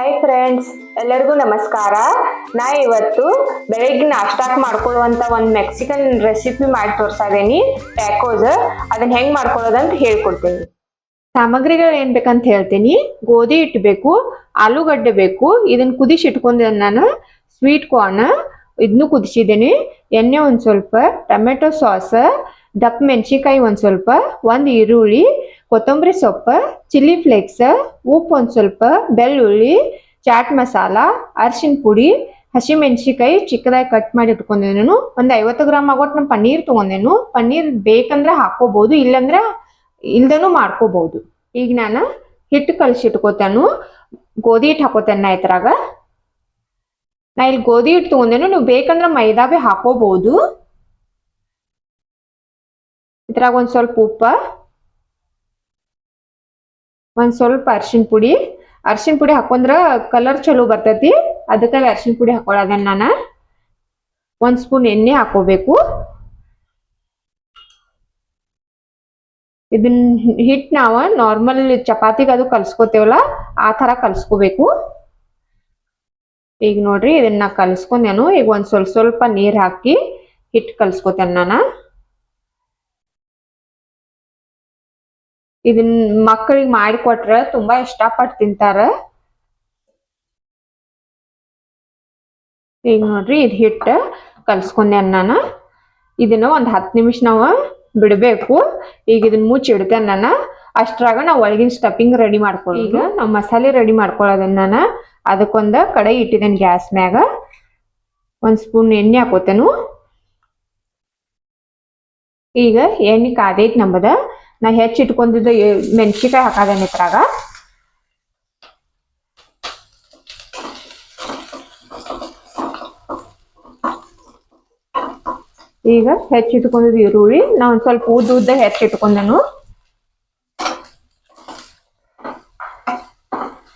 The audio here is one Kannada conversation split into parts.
ಹಾಯ್ ಫ್ರೆಂಡ್ಸ್ ಎಲ್ಲರಿಗೂ ನಮಸ್ಕಾರ. ನಾ ಇವತ್ತು ಬೆಳಗ್ಗೆ ನಾಷ್ಟಾಕ್ ಮಾಡ್ಕೊಳ್ಳುವಂತ ಒಂದು ಮೆಕ್ಸಿಕನ್ ರೆಸಿಪಿ ಮಾಡಿ ತೋರ್ಸಾ ಇದೇನಿ ಟ್ಯಾಕೋಸ್ ಅದನ್ನ ಹೆಂಗ್ ಮಾಡ್ಕೊಳ್ಳೋದಂತ ಹೇಳ್ಕೊಡ್ತೀನಿ. ಸಾಮಗ್ರಿಗಳು ಏನ್ ಬೇಕಂತ ಹೇಳ್ತೀನಿ. ಗೋಧಿ ಹಿಟ್ಟು ಬೇಕು ಆಲೂಗಡ್ಡೆ ಬೇಕು, ಇದನ್ನ ಕುದಿಸಿ ಇಟ್ಕೊಂಡಿದ್ದೆ ನಾನು. ಸ್ವೀಟ್ ಕಾರ್ನ್ ಇದನ್ನು ಕುದಿಸಿದ್ದೀನಿ. ಎಣ್ಣೆ ಒಂದ್ ಸ್ವಲ್ಪ, ಟೊಮೆಟೊ ಸಾಸ್, ದಪ್ಪ ಮೆಣಸಿನ್ಕಾಯಿ ಒಂದ್ ಸ್ವಲ್ಪ, ಒಂದು ಈರುಳ್ಳಿ ಕೊತ್ತಂಬರಿ ಸೊಪ್ಪು, ಚಿಲ್ಲಿ ಫ್ಲೇಕ್ಸ್, ಉಪ್ಪು ಒಂದು ಸ್ವಲ್ಪ, ಬೆಳ್ಳುಳ್ಳಿ, ಚಾಟ್ ಮಸಾಲ, ಅರಿಶಿನ ಪುಡಿ ಹಸಿ ಮೆಣಸಿಕಾಯಿ ಚಿಕ್ಕದಾಗಿ ಕಟ್ ಮಾಡಿ ಇಟ್ಕೊಂಡೇನು ಒಂದು ಐವತ್ತು ಗ್ರಾಮ್ ಆಗೋಟ್ ನಾನು ಪನ್ನೀರ್ ತೊಗೊಂಡೆನು ಪನ್ನೀರ್ ಬೇಕಂದ್ರೆ ಹಾಕೋಬಹುದು ಇಲ್ಲಂದ್ರೆ ಇಲ್ದನು ಮಾಡ್ಕೋಬಹುದು ಈಗ ನಾನು ಹಿಟ್ಟು ಕಳ್ಸಿ ಇಟ್ಕೋತೇನು. ಗೋಧಿ ಹಿಟ್ಟು ಹಾಕೋತೇನೆ ನಾ ಇದ್ರಾಗ. ನಾ ಇಲ್ಲಿ ಗೋಧಿ ಹಿಟ್ಟು ತೊಗೊಂಡೆನು ನೀವು ಬೇಕಂದ್ರೆ ಮೈದಾ ಬಿ ಹಾಕೋಬಹುದು ಇದ್ರಾಗ ಒಂದು ಸ್ವಲ್ಪ ಉಪ್ಪ ಒಂದ್ ಸ್ವಲ್ಪ ಅರ್ಶಿನ ಪುಡಿ. ಅರ್ಶಿನ ಪುಡಿ ಹಾಕೊಂಡ್ರ ಕಲರ್ ಚಲೋ ಬರ್ತೈತಿ. ಅದಕ್ಕಾಗಿ ಅರ್ಶಿನ ಪುಡಿ ಹಾಕೊಳ್ಳೋದನ್ನ ನಾನು. ಒಂದು ಸ್ಪೂನ್ ಎಣ್ಣೆ ಹಾಕೋಬೇಕು. ಇದನ್ನ ಹಿಟ್ ನಾವ ನಾರ್ಮಲ್ ಚಪಾತಿಗೆ ಅದು ಕಲ್ಸ್ಕೊತೇವಲ್ಲ, ಆ ಥರ ಕಲ್ಸ್ಕೋಬೇಕು. ಈಗ ನೋಡ್ರಿ ಇದನ್ನ ಕಲ್ಸ್ಕೊಂಡೇನು, ಈಗ ಒಂದ್ ಸ್ವಲ್ಪ ಸ್ವಲ್ಪ ನೀರ್ ಹಾಕಿ ಹಿಟ್ ಕಲ್ಸ್ಕೊತೇನೆ ನಾನು. ಇದನ್ ಮಕ್ಕಳಿಗೆ ಮಾಡಿಕೊಟ್ರ ತುಂಬಾ ಇಷ್ಟಪಟ್ಟು ತಿಂತಾರ. ಈಗ ನೋಡ್ರಿ ಇದು ಹಿಟ್ಟು ಕಲ್ಸ್ಕೊಂಡೆ ನಾನು. ಇದನ್ನ ಒಂದ್ ಹತ್ತು ನಿಮಿಷ ನಾವು ಬಿಡಬೇಕು. ಈಗ ಇದನ್ನ ಮುಚ್ಚಿ ಇಡ್ತೇನೆ ನಾನು. ಅಷ್ಟ್ರಾಗ ನಾವು ಒಳಗಿನ ಸ್ಟಫಿಂಗ್ ರೆಡಿ ಮಾಡ್ಕೊಳ್ಳಿ ಈಗ? ನಾವು ಮಸಾಲೆ ರೆಡಿ ಮಾಡ್ಕೊಳ್ಳೋದನ್ನ ನಾನು. ಅದಕ್ಕೊಂದ ಕಡೆ ಇಟ್ಟಿದ್ದೇನೆ ಗ್ಯಾಸ್ ಮ್ಯಾಗ. ಒಂದ್ ಸ್ಪೂನ್ ಎಣ್ಣೆ ಹಾಕೋತೇನು. ಈಗ ಎಣ್ಣೆ ಕಾದೈತ್ ನಂಬದ. ನಾ ಹೆಚ್ಚಿ ಇಟ್ಕೊಂಡಿದ್ದ ಮೆಣಸಿಕಾಯಿ ಹಾಕದೇನೆ ಇದ್ರಾಗ. ಈಗ ಹೆಚ್ಚಿಟ್ಕೊಂಡಿದ್ದ ಈರುಳ್ಳಿ, ನಾ ಒಂದ್ ಸ್ವಲ್ಪ ಉದ್ದ ಉದ್ದ ಹೆಚ್ಚಿಟ್ಕೊಂಡೆನು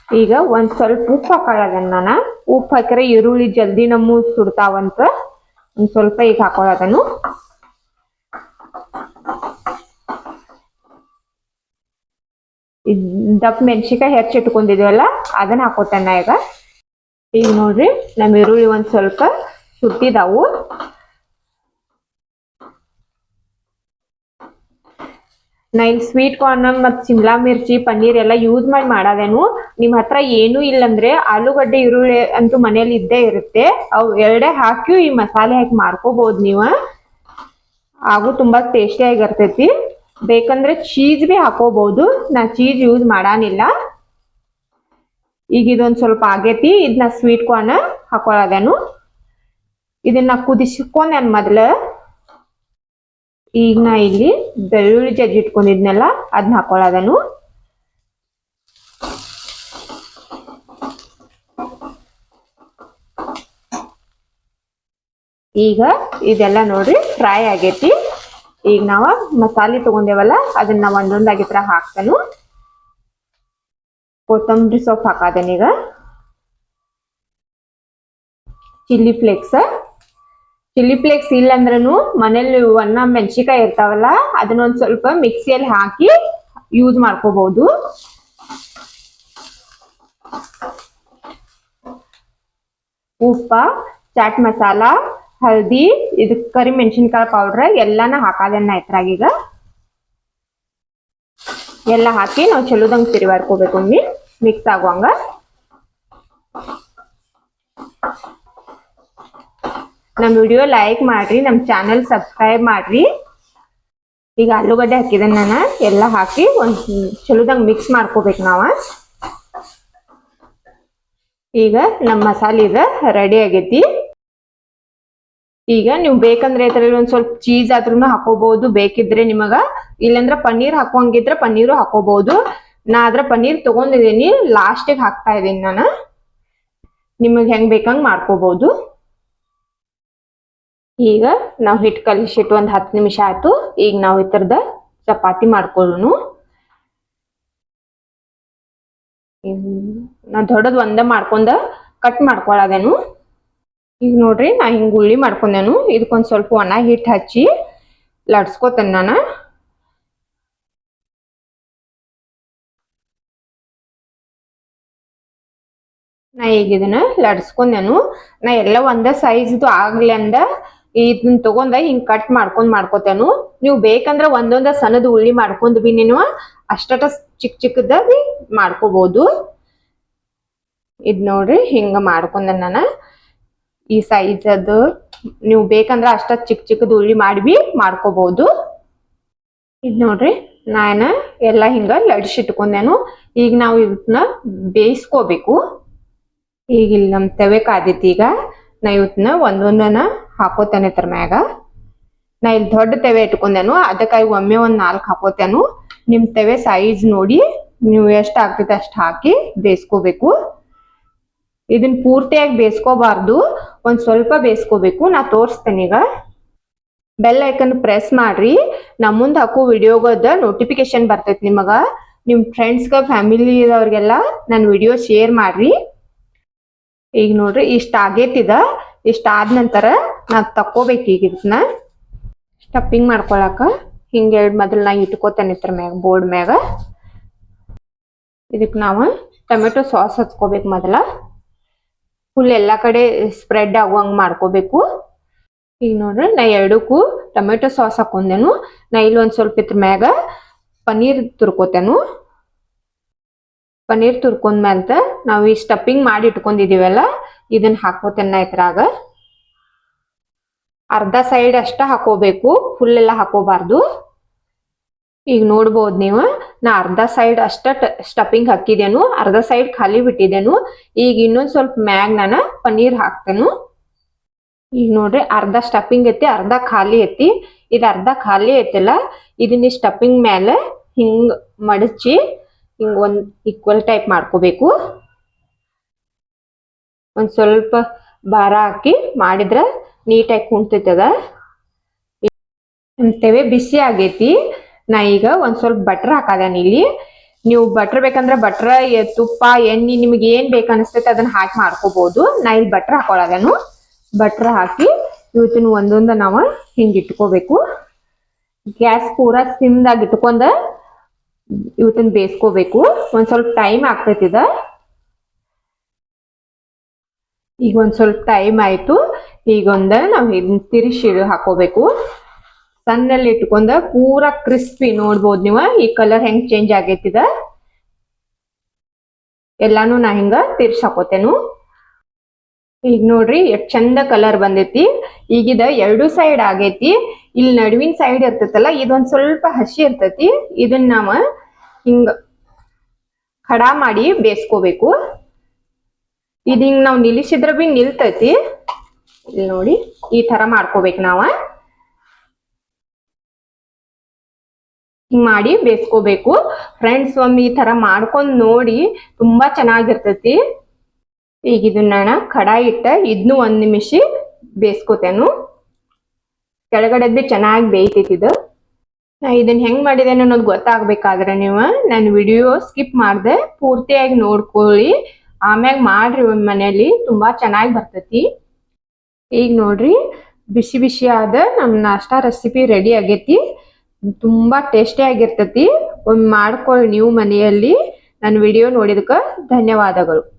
ಈಗ ಒಂದ್ ಸ್ವಲ್ಪ ಉಪ್ಪು ಹಾಕೊಳ್ಳೋದನ್ನ ನಾನು. ಉಪ್ಪು ಹಾಕಿದ್ರೆ ಈರುಳ್ಳಿ ಜಲ್ದಿ ನಮ್ಮ ಸುಡ್ತಾವಂತ. ಒಂದ್ ಸ್ವಲ್ಪ ಈಗ ಹಾಕೊಳ್ಳೋದನು ದಪ್ಪ ಮೆಣಸಿಕಾಯಿ ಹೆಚ್ಚಿಟ್ಕೊಂಡಿದ್ವಲ್ಲ ಅದನ್ನ ಹಾಕೋತಾನ ಈಗ. ಈಗ ನೋಡ್ರಿ ನಮ್ಮ ಈರುಳ್ಳಿ ಒಂದು ಸ್ವಲ್ಪ ಸುಟ್ಟಿದಾವು. ನಾ ಇಲ್ಲಿ ಸ್ವೀಟ್ ಕಾರ್ನ್ ಮತ್ತು ಶಿಮ್ಲಾ ಮಿರ್ಚಿ, ಪನ್ನೀರ್ ಎಲ್ಲ ಯೂಸ್ ಮಾಡಿ ಮಾಡೋದೇನು. ನಿಮ್ಮ ಹತ್ರ ಏನೂ ಇಲ್ಲಂದ್ರೆ ಆಲೂಗಡ್ಡೆ ಈರುಳ್ಳಿ ಅಂತೂ ಮನೇಲಿ ಇದ್ದೇ ಇರುತ್ತೆ. ಅವು ಎರಡೇ ಹಾಕಿ ಈ ಮಸಾಲೆ ಹಾಕಿ ಮಾಡ್ಕೋಬಹುದು ನೀವು. ಹಾಗೂ ತುಂಬಾ ಟೇಸ್ಟಿ ಆಗಿರ್ತೈತಿ. ಬೇಕಂದ್ರೆ ಚೀಸ್ ಬಿ ಹಾಕೋಬಹುದು ನಾ ಚೀಸ್ ಯೂಸ್ ಮಾಡಾನಿಲ್ಲ. ಈಗ ಇದೊಂದು ಸ್ವಲ್ಪ ಆಗೇತಿ. ಇದನ್ನ ಸ್ವೀಟ್ ಕಾರ್ನ್ ಹಾಕೊಳ್ಳೋದೇನು ಇದನ್ನ ಕುದಿಸ್ಕೊಂಡ್ ನಾನು ಮೊದಲ ಈಗ ನಾ ಇಲ್ಲಿ ಬೆಳ್ಳುಳ್ಳಿ ಜಜ್ಜಿ ಇಟ್ಕೊಂಡಿದ್ನಲ್ಲ ಅದನ್ನ ಹಾಕೊಳ್ಳೋದನು ಈಗ ಇದೆಲ್ಲ ನೋಡ್ರಿ ಫ್ರೈ ಆಗೈತಿ. ಈಗ ನಾವ ಮಸಾಲೆ ತಗೊಂಡೇವಲ್ಲ, ಅದನ್ನ ಒಂದೊಂದಾಗಿ ತರ ಹಾಕ್ತಾನು ಕೊತ್ತಂಬರಿ ಸೊಪ್ಪು ಈಗ. Chilli flakes. ಚಿಲ್ಲಿ ಫ್ಲೇಕ್ಸ್ ಇಲ್ಲಂದ್ರೂ ಮನೇಲಿ ಒಣ ಮೆಣಸಿಕಾಯಿ ಇರ್ತಾವಲ್ಲ, ಅದನ್ನ ಒಂದ್ ಸ್ವಲ್ಪ ಮಿಕ್ಸಿಯಲ್ಲಿ ಹಾಕಿ ಯೂಸ್ ಮಾಡ್ಕೋಬಹುದು ಉಪ್ಪ, ಚಾಟ್ ಮಸಾಲ ಹಲ್ದಿ, ಇದು ಕರಿ ಮೆಣಸಿನ್ಕಾಯಿ ಪೌಡರ್ ಎಲ್ಲಾನ ಹಾಕೋದನ್ನ ಈಗ. ಎಲ್ಲ ಹಾಕಿ ನಾವು ಚಲೋದಂಗ್ ತಿರುವಾಡ್ಕೋಬೇಕು ಒಮ್ಮೆ ಮಿಕ್ಸ್ ಆಗುವಂಗ. ನಮ್ಮ ವಿಡಿಯೋ ಲೈಕ್ ಮಾಡ್ರಿ ನಮ್ಮ ಚಾನಲ್ ಸಬ್ಸ್ಕ್ರೈಬ್ ಮಾಡ್ರಿ. ಈಗ ಆಲೂಗಡ್ಡೆ ಹಾಕಿದೆ ನಾನು, ಎಲ್ಲ ಹಾಕಿ ಒಂದು ಚಲೋದಂಗೆ ಮಿಕ್ಸ್ ಮಾಡ್ಕೋಬೇಕು ನಾವು. ಈಗ ನಮ್ಮ ಮಸಾಲೆ ಇದು ರೆಡಿ ಆಗೈತಿ. ಈಗ ನೀವು ಬೇಕಂದ್ರೆ ಇದ್ರಲ್ಲಿ ಒಂದ್ ಸ್ವಲ್ಪ ಚೀಸ್ ಆದ್ರೂ ಹಾಕೋಬಹುದು ಬೇಕಿದ್ರೆ ನಿಮಗ, ಇಲ್ಲಂದ್ರ ಪನ್ನೀರ್ ಹಾಕೋಂಗಿದ್ರೆ ಪನ್ನೀರು ಹಾಕೋಬಹುದು ನಾ ಅದ್ರ ಪನ್ನೀರ್ ತಗೊಂಡಿದ್ದೀನಿ ಲಾಸ್ಟಿಗೆ ಹಾಕ್ತಾ ಇದೀನಿ ನಾನು. ನಿಮಗ್ ಹೆಂಗ್ ಬೇಕಂಗ್ ಮಾಡ್ಕೋಬಹುದು ಈಗ ನಾವು ಹಿಟ್ ಕಲಿಸಿಟ್ಟು ಒಂದ್ ಹತ್ತು ನಿಮಿಷ ಆಯ್ತು. ಈಗ ನಾವು ಈ ತರದ ಚಪಾತಿ ಮಾಡ್ಕೊಳ್ಳೋಣ ನಾ ದೊಡ್ಡದ್ ಒಂದ ಮಾಡ್ಕೊಂಡ ಕಟ್ ಮಾಡ್ಕೊಳ್ಳೋದೇನು ಈಗ ನೋಡ್ರಿ, ನಾ ಹಿಂಗೆ ಉಳ್ಳಿ ಮಾಡ್ಕೊಂಡೇನು. ಇದಕ್ಕೊಂದು ಸ್ವಲ್ಪ ಒಣ ಹಿಟ್ಟು ಹಚ್ಚಿ ಲಡ್ಸ್ಕೊತೇನೆ ನಾನು. ನಾ ಈಗ ಇದನ್ನ ಲಡ್ಸ್ಕೊಂಡೆನು ನಾ ಎಲ್ಲ ಒಂದ ಸೈಜ್ದು ಆಗ್ಲಿ ಅಂದ ಇದನ್ನ ತಗೊಂಡ ಹಿಂಗ್ ಕಟ್ ಮಾಡ್ಕೊಂಡ್ ಮಾಡ್ಕೋತೇನು. ನೀವು ಬೇಕಂದ್ರ ಒಂದೊಂದ ಸಣ್ಣದ ಉಳ್ಳಿ ಮಾಡ್ಕೊಂಡ್ ಬಿ ನೀನು. ಅಷ್ಟಟ ಚಿಕ್ಕ ಚಿಕ್ಕದ ಮಾಡ್ಕೋಬಹುದು ಇದ್ ನೋಡ್ರಿ, ಹಿಂಗ ಮಾಡ್ಕೊಂಡ ನಾನ. ಈ ಸೈಜ್ ಅದು ನೀವು ಬೇಕಂದ್ರೆ ಅಷ್ಟ ಚಿಕ್ಕ ಚಿಕ್ಕದ ಉಳ್ಳಿ ಮಾಡಿ ಬಿ ಮಾಡ್ಕೋಬಹುದು ಇದ್ ನೋಡ್ರಿ, ನಾನು ಎಲ್ಲ ಹಿಂಗ ಲಡ್ಸಿಟ್ಕೊಂಡೇನು ಈಗ ನಾವು ಇವತ್ತನ್ನ ಬೇಯಿಸ್ಕೋಬೇಕು. ಈಗ ಇಲ್ಲಿ ನಮ್ ತವೆ ಕಾದಿತ್ತು ಈಗ. ನಾ ಇವತ್ನ ಒಂದೊಂದನ ಹಾಕೋತೇನೆ ಇದ್ರ ಮ್ಯಾಗ. ನಾ ಇಲ್ಲಿ ದೊಡ್ಡ ತೆವೆ ಇಟ್ಕೊಂಡೇನು, ಅದಕ್ಕಾಗಿ ಒಮ್ಮೆ ಒಂದ್ ನಾಲ್ಕು ಹಾಕೋತೇನು. ನಿಮ್ ತೆವೆ ಸೈಜ್ ನೋಡಿ ನೀವು ಎಷ್ಟು ಆಗ್ತೈತೆ ಅಷ್ಟು ಹಾಕಿ ಬೇಯಿಸ್ಕೋಬೇಕು. ಇದನ್ನ ಪೂರ್ತಿಯಾಗಿ ಬೇಯಿಸ್ಕೋಬಾರ್ದು. ಒಂದ್ ಸ್ವಲ್ಪ ಬೇಯಿಸ್ಕೋಬೇಕು. ನಾ ತೋರಿಸ್ತೇನೆ ಈಗ. ಬೆಲ್ ಐಕನ್ ಪ್ರೆಸ್ ಮಾಡ್ರಿ. ನಾ ಮುಂದೆ ಹಾಕೋ ವಿಡಿಯೋಗದ ನೋಟಿಫಿಕೇಶನ್ ಬರ್ತೈತಿ ನಿಮಗ. ನಿಮ್ಮ ಫ್ರೆಂಡ್ಸ್ಗೆ ಫ್ಯಾಮಿಲಿ ಅವ್ರಿಗೆಲ್ಲ ನನ್ ವಿಡಿಯೋ ಶೇರ್ ಮಾಡ್ರಿ. ಈಗ ನೋಡ್ರಿ, ಇಷ್ಟ ಆಗೇತಿದ ಇಷ್ಟ ಆದ ನಂತರ ನಾ ತಕ್ಕೋಬೇಕು ಈಗ ಇದನ್ನ ಸ್ಟಫಿಂಗ್ ಮಾಡ್ಕೊಳಕ. ಹಿಂಗೆ ಮೊದಲು ನಾ ಇಟ್ಕೋತೇನೆ ಮ್ಯಾಗ ಬೋರ್ಡ್ ಮ್ಯಾಗ. ಇದಕ್ಕೆ ನಾವು ಟೊಮೆಟೊ ಸಾಸ್ ಹಚ್ಕೋಬೇಕು ಮೊದಲ. ಫುಲ್ ಎಲ್ಲ ಕಡೆ ಸ್ಪ್ರೆಡ್ ಆಗುವಂಗ್ ಮಾಡ್ಕೋಬೇಕು. ಈಗ ನೋಡ್ರಿ, ನಾ ಎರಡಕ್ಕೂ ಟೊಮೆಟೊ ಸಾಸ್ ಹಾಕೊಂಡೆನು. ನಾ ಇಲ್ಲಿ ಒಂದ್ ಸ್ವಲ್ಪ ಇದ್ರ ಮ್ಯಾಗ ಪನ್ನೀರ್ ತುರ್ಕೋತೇನು. ಪನ್ನೀರ್ ತುರ್ಕೊಂಡ್ಮೇಲ್ತ ನಾವು ಈ ಸ್ಟಫಿಂಗ್ ಮಾಡಿ ಇಟ್ಕೊಂಡಿದೀವಲ್ಲ ಇದನ್ನ ಹಾಕೋತೇನ ಇದ್ರಾಗ. ಅರ್ಧ ಸೈಡ್ ಅಷ್ಟ ಹಾಕೋಬೇಕು ಫುಲ್ ಎಲ್ಲ ಹಾಕೋಬಾರ್ದು. ಈಗ ನೋಡ್ಬೋದು ನೀವು. ನಾ ಅರ್ಧ ಸೈಡ್ ಅಷ್ಟ ಸ್ಟಫಿಂಗ್ ಹಾಕಿದೆನು, ಅರ್ಧ ಸೈಡ್ ಖಾಲಿ ಬಿಟ್ಟಿದೆನು. ಈಗ ಇನ್ನೊಂದ್ ಸ್ವಲ್ಪ ಮ್ಯಾಗ್ ನಾನು ಪನ್ನೀರ್ ಹಾಕ್ತೇನು. ಈಗ ನೋಡ್ರಿ ಅರ್ಧ ಸ್ಟಫಿಂಗ್ ಐತಿ, ಅರ್ಧ ಖಾಲಿ ಐತಿ. ಇದು ಅರ್ಧ ಖಾಲಿ ಐತಿಲ್ಲ, ಇದನ್ನ ಸ್ಟಫಿಂಗ್ ಮೇಲೆ ಹಿಂಗ್ ಮಡಚಿ ಹಿಂಗ್ ಒಂದ್ ಈಕ್ವಲ್ ಟೈಪ್ ಮಾಡ್ಕೋಬೇಕು. ಒಂದ್ ಸ್ವಲ್ಪ ಭಾರ ಹಾಕಿ ಮಾಡಿದ್ರ ನೀಟಾಗಿ ಕುಂತೈತದ ಅಂತೇವೆ ಬಿಸಿ ಆಗೈತಿ. ನಾ ಈಗ ಒಂದ್ ಸ್ವಲ್ಪ ಬಟ್ರ್ ಹಾಕದೇನಿ ಇಲ್ಲಿ. ನೀವು ಬಟ್ರ್ ಬೇಕಂದ್ರೆ ಬಟ್ರ ತುಪ್ಪ, ಎಣ್ಣೆ ನಿಮ್ಗೆ ಏನ್ ಬೇಕ ಅನಿಸ್ತೈತೆ ಅದನ್ನ ಹಾಕಿ ಮಾಡ್ಕೋಬಹುದು ನಾ ಇಲ್ಲಿ ಬಟ್ರ್ ಹಾಕೊಳದೇನು. ಬಟ್ರ್ ಹಾಕಿ ಇವತ್ತಿನ ಒಂದೊಂದ ನಾವ ಹಿಂಗ್ ಇಟ್ಕೋಬೇಕು. ಗ್ಯಾಸ್ ಪೂರಾ ಸಿಮ್ದಾಗ ಇಟ್ಕೊಂಡ ಇವತ್ತಿನ ಬೇಯಿಸ್ಕೋಬೇಕು ಒಂದ್ ಸ್ವಲ್ಪ ಟೈಮ್ ಆಗ್ತೈತಿದ ಈಗ ಒಂದ್ ಸ್ವಲ್ಪ ಟೈಮ್ ಆಯ್ತು. ಈಗ ಒಂದ ನಾವ್ ಇದನ್ನ ಹಾಕೋಬೇಕು. ಸಣ್ಣಲ್ಲಿ ಇಟ್ಕೊಂಡ ಪೂರಾ ಕ್ರಿಸ್ಪಿ ನೋಡ್ಬೋದು ನೀವು. ಈ ಕಲರ್ ಹೆಂಗ್ ಚೇಂಜ್ ಆಗೈತಿದ? ಎಲ್ಲಾನು ನಾ ಹಿಂಗ ತಿರ್ಸಾಕೋತೇನು. ಈಗ ನೋಡ್ರಿ, ಎಷ್ಟ್ ಚಂದ ಕಲರ್ ಬಂದೈತಿ. ಈಗಿದ ಎರಡು ಸೈಡ್ ಆಗೈತಿ. ಇಲ್ಲಿ ನಡುವಿನ ಸೈಡ್ ಇರ್ತೈತಲ್ಲ, ಇದೊಂದ್ ಸ್ವಲ್ಪ ಹಸಿ ಇರ್ತೈತಿ. ಇದನ್ನ ನಾವ ಹಿಂಗ ಖಡ ಮಾಡಿ ಬೇಯಿಸ್ಕೋಬೇಕು. ಇದ್ ಹಿಂಗ್ ನಾವ್ ನಿಲ್ಲಿಸಿದ್ರ ಬಿ ನಿಲ್ತೈತಿ. ಇಲ್ಲಿ ನೋಡಿ, ಈ ತರ ಮಾಡ್ಕೋಬೇಕು ನಾವ. ಮಾಡಿ ಬೇಯಿಸ್ಕೋಬೇಕು ಫ್ರೆಂಡ್ಸ್ ಒಮ್ಮೆ ಈ ತರ ಮಾಡ್ಕೊಂಡ್ ನೋಡಿ ತುಂಬಾ ಚೆನ್ನಾಗಿರ್ತೈತಿ. ಈಗ ಇದನ್ನ ಕಡಾಯಿ ಇಟ್ಟ ಇದನ್ನು ಒಂದ್ ನಿಮಿಷ ಬೇಯಿಸ್ಕೋತೇನು ಬಿ ಚೆನ್ನಾಗಿ ಬೇಯ್ತೈತಿ ಇದು. ನಾ ಇದನ್ನ ಹೆಂಗ್ ಮಾಡಿದೇನೆ ಅನ್ನೋದು ಗೊತ್ತಾಗ್ಬೇಕಾದ್ರೆ ನೀವು ನನ್ನ ವಿಡಿಯೋ ಸ್ಕಿಪ್ ಮಾಡ್ದೆ ಪೂರ್ತಿಯಾಗಿ ನೋಡ್ಕೊಳ್ಳಿ. ಆಮ್ಯಾಗ ಮಾಡ್ರಿ ಮನೇಲಿ ತುಂಬಾ ಚೆನ್ನಾಗಿ ಬರ್ತೈತಿ. ಈಗ ನೋಡ್ರಿ, ಬಿಸಿ ಬಿಸಿ ಆದ ನಮ್ಮ ನಾಷ್ಟಾ ರೆಸಿಪಿ ರೆಡಿ ಆಗೈತಿ. ತುಂಬಾ ಟೇಸ್ಟಿ ಆಗಿರ್ತೈತಿ. ಒಮ್ಮೆ ಮಾಡ್ಕೊಳ್ಳಿ ನೀವು ಮನೆಯಲ್ಲಿ. ನನ್ನ ವಿಡಿಯೋ ನೋಡಿದಕ್ಕೆ ಧನ್ಯವಾದಗಳು.